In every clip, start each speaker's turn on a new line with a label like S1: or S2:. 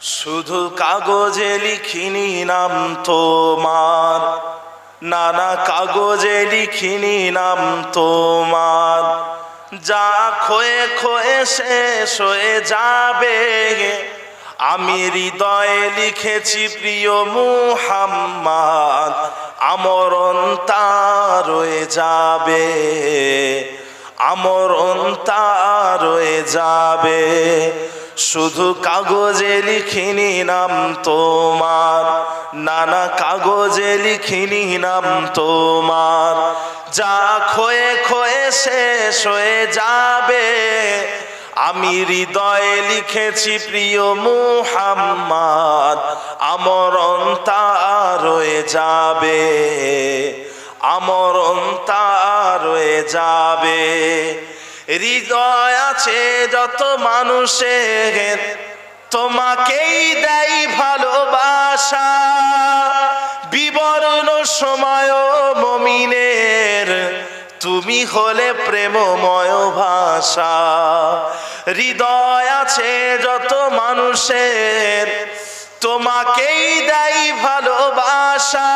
S1: শুধু কাগজে লিখিনি নাম তোমার, নানা কাগজে লিখিনি নাম তোমার। যা খয়ে খয়ে শেষ হয়ে যাবে আমি হৃদয়ে লিখেছি প্রিয় মুহাম্মদ, আমরণ তা রয়ে যাবে। আমরণ তা রয়ে যাবে। শুধু কাগজে লিখিনি নাম তোমার, নানা কাগজে লিখিনি নাম তোমার। যা খয়ে খয়ে শেষ হয়ে যাবে। আমি হৃদয়ে লিখেছি প্রিয় মুহাম্মদ আমরণ তা রয়ে যাবে। আমরণ তা রয়ে যাবে। হৃদয় আছে যত মানুষের, তোমাকেই দেয় ভালোবাসা। বিবরণ সময় মমিনের, তুমি হলে প্রেমময় ভাষা। হৃদয় আছে যত মানুষের, তোমাকেই দেয় ভালোবাসা।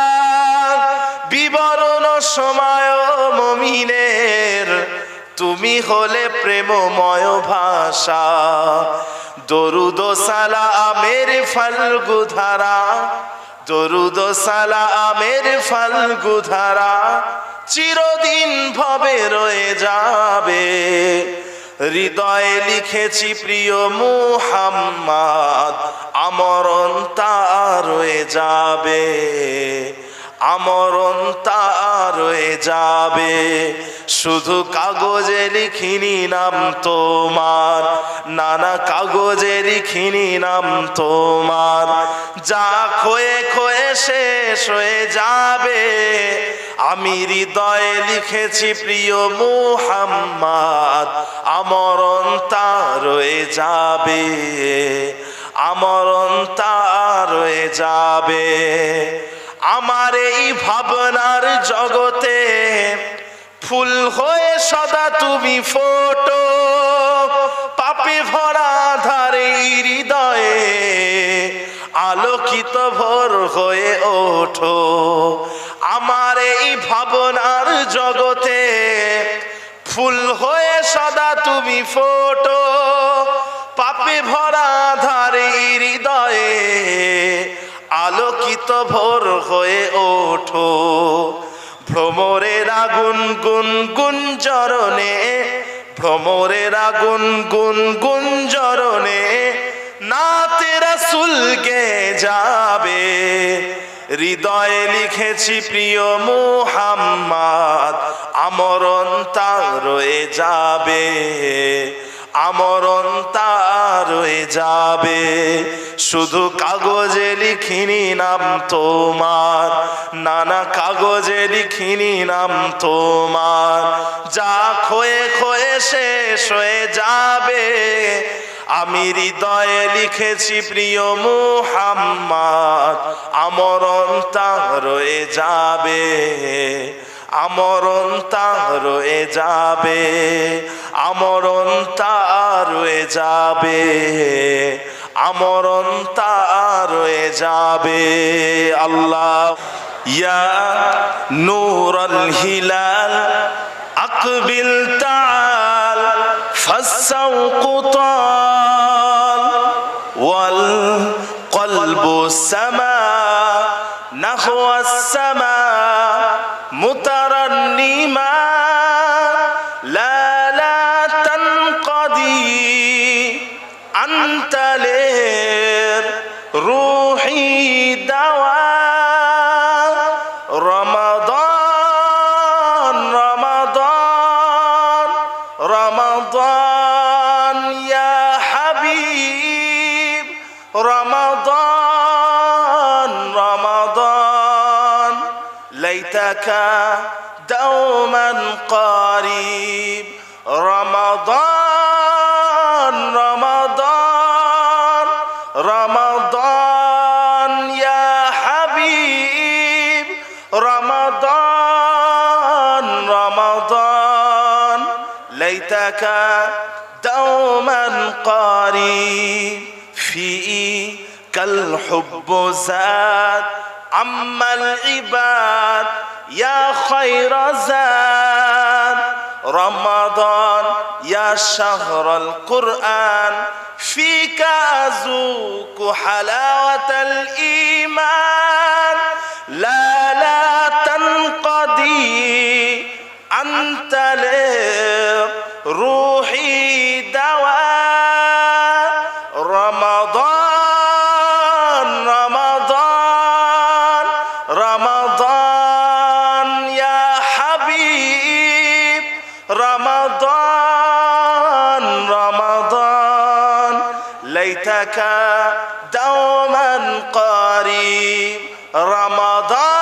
S1: হলে প্রেমময় ভাষা। দরুদ সালামের ফাল্গু ধারা দরুদ সালামের ফাল্গু ধারা চিরদিন ভবে রয়ে যাবে। হৃদয়ে লিখেছি প্রিয় মুহাম্মদ, আমরণ তা রয়ে যাবে। আমরণ তা রয়ে যাবে। শুধু কাগজে লিখিনি নাম তোমার। নানা কাগজে লিখিনি নাম তোমার। যা খয়ে খয়ে শেষ হয়ে যাবে। আমি হৃদয়ে লিখেছি প্রিয় মুহাম্মদ, আমরণ তা রয়ে যাবে। আমরণ তা রয়ে যাবে। আমার এই ভাবনার জগতে ফুল হয়ে সদা তুমি ফোটো। পাপে ভরা ধারে হৃদয়ে আলোকিত ভোর হয়ে ওঠো। আমার এই ভাবনার জগতে ফুল হয়ে সদা তুমি ফোটো। পাপে ভরা ধারে হৃদয়ে আলোকিত ভোর হয়ে ওঠো। ভ্রমরের আগুন গুন গুঞ্জরণে ভ্রমরের আগুন গুন গুঞ্জরণে না তেরা সুলকে যাবে। হৃদয়ে লিখেছি, প্রিয় মুহাম্মদ, আমরণ তা রয়ে যাবে। আমরণ তার রয়ে যাবে। শুধু কাগজে লিখিনি নাম তোমার, নানা কাগজে লিখিনি নাম তোমার। যা খয়ে খয়ে শেষ হয়ে যাবে। আমি হৃদয়ে লিখেছি প্রিয় মুহাম্মদ, আমরণ তা রয়ে যাবে। আমরণ তা রয়ে যাবে, আমরণ তা রয়ে যাবে, আমরণ তা রয়ে যাবে। আল্লাহ, ইয়া নূরল হিলাল, আকবিল তাল ফাসাউ কুতাল ওয়াল কলবু সামা, নাহওয়াস সামা। للروحي دواء رمضان رمضان رمضان يا حبيب. رمضان رمضان ليتك دوما قريب. رمضان رمضان رمضان دوما قريب فيك الحب زاد. عما العباد يا خير زاد. رمضان يا شهر القرآن فيك أذوق حلاوة الإيمان. لا لا تنقضي أنت لروحي رمضان رمضان ليتك دوما قريب. رمضان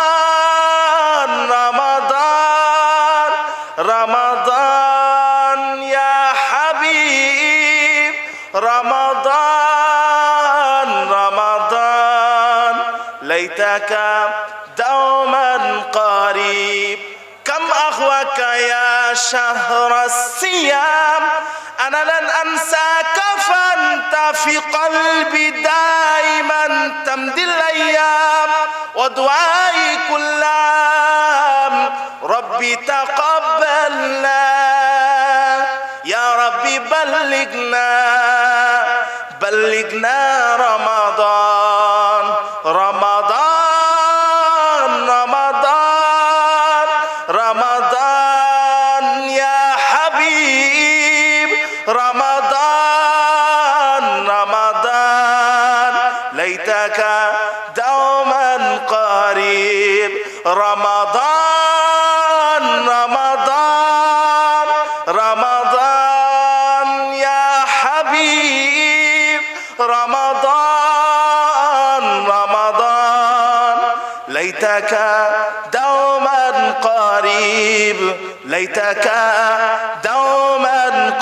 S1: رمضان رمضان يا حبيب. رمضان رمضان ليتك دوما قريب. كم أخوك يا شهر الصيام. أنا لن أنساك فأنت في قلبي دائما. تمضي الأيام ودعائي كل عام ربي تقبلنا. يا ربي بلغنا. بلغنا رمضان. دوما قريب. رمضان رمضان رمضان يا حبيب. رمضان رمضان. ليتك دوما قريب. ليتك دوما